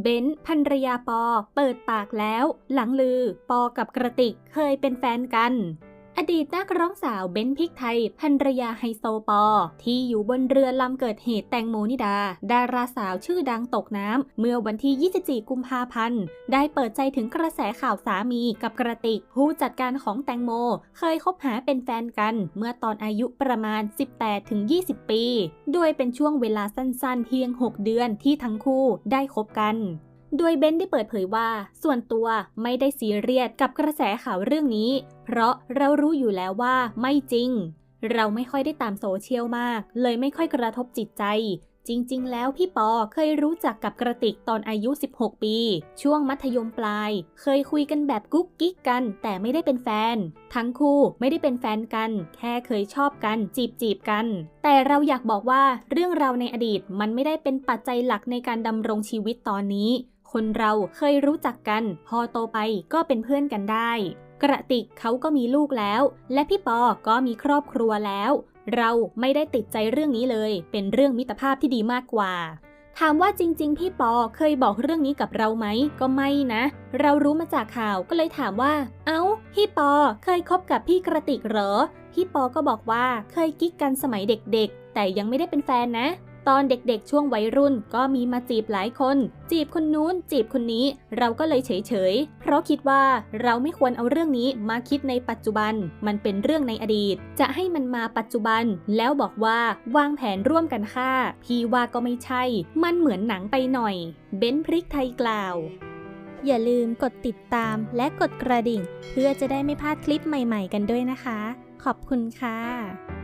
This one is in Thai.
เบนซ์ภรรยาปอ เปิดปากแล้ว หลังลือ ปอกับกระติกเคยเป็นแฟนกัน ดีตนักร้องสาวเบนซ์พิกไทยภรรยาไฮโซปอ ที่อยู่บนเรือลำเกิดเหตุแตงโมนิดา ดาราสาวชื่อดังตกน้ำเมื่อวันที่ 24 กุมภาพันธ์ ได้เปิดใจถึงกระแสข่าวสามีกับกระติก ผู้จัดการของแตงโม เคยคบหาเป็นแฟนกัน เมื่อตอนอายุประมาณ 18-20 ปีโดยเป็นช่วงเวลาสั้นๆ เพียง 6 เดือนที่ทั้งคู่ได้คบกัน โดยเบนได้เปิดเผยว่า ส่วนตัวไม่ได้ซีเรียสกับกระแสข่าวเรื่องนี้ เพราะเรารู้อยู่แล้วว่าไม่จริง เราไม่ค่อยได้ตามโซเชียลมาก เลยไม่ค่อยกระทบจิตใจ จริง ๆ แล้วพี่ปอเคยรู้จักกับกระติกตอนอายุ 16 ปี ช่วงมัธยมปลาย เคยคุยกันแบบกุ๊กกิ๊กกัน แต่ไม่ได้เป็นแฟน ทั้งคู่ไม่ได้เป็นแฟนกัน แค่เคยชอบกัน จีบจีบกัน แต่เราอยากบอกว่าเรื่องราวในอดีตมันไม่ได้เป็นปัจจัยหลักในการดำรงชีวิตตอนนี้ คนเราเคยรู้จักกัน พอโตไปก็เป็นเพื่อนกันได้ กระติกเขาก็มีลูกแล้ว และพี่ปอก็มีครอบครัวแล้ว เราไม่ได้ติดใจเรื่องนี้เลย เป็นเรื่องมิตรภาพที่ดีมากกว่า ถามว่าจริง ๆ พี่ปอเคยบอกเรื่องนี้กับเราไหมก็ไม่นะ เรารู้มาจากข่าวก็เลยถามว่า เอ้า พี่ปอเคยคบกับพี่กระติกเหรอ พี่ปอก็บอกว่าเคยกิ๊กกันสมัยเด็กๆ แต่ยังไม่ได้เป็นแฟนนะ ตอนเด็กๆ ช่วงวัยรุ่นก็มีมาจีบหลายคน จีบคนนู้น จีบคนนี้ เราก็เลยเฉยๆ เพราะคิดว่าเราไม่ควรเอาเรื่องนี้มาคิดในปัจจุบัน มันเป็นเรื่องในอดีต จะให้มันมาปัจจุบัน แล้วบอกว่าวางแผนร่วมกันฆ่า พี่ว่าก็ไม่ใช่ มันเหมือนหนังไปหน่อย เบ้นพริกไทยกล่าว อย่าลืมกดติดตามและกดกระดิ่ง เพื่อจะได้ไม่พลาดคลิปใหม่ ๆ กันด้วยนะคะ ขอบคุณค่ะ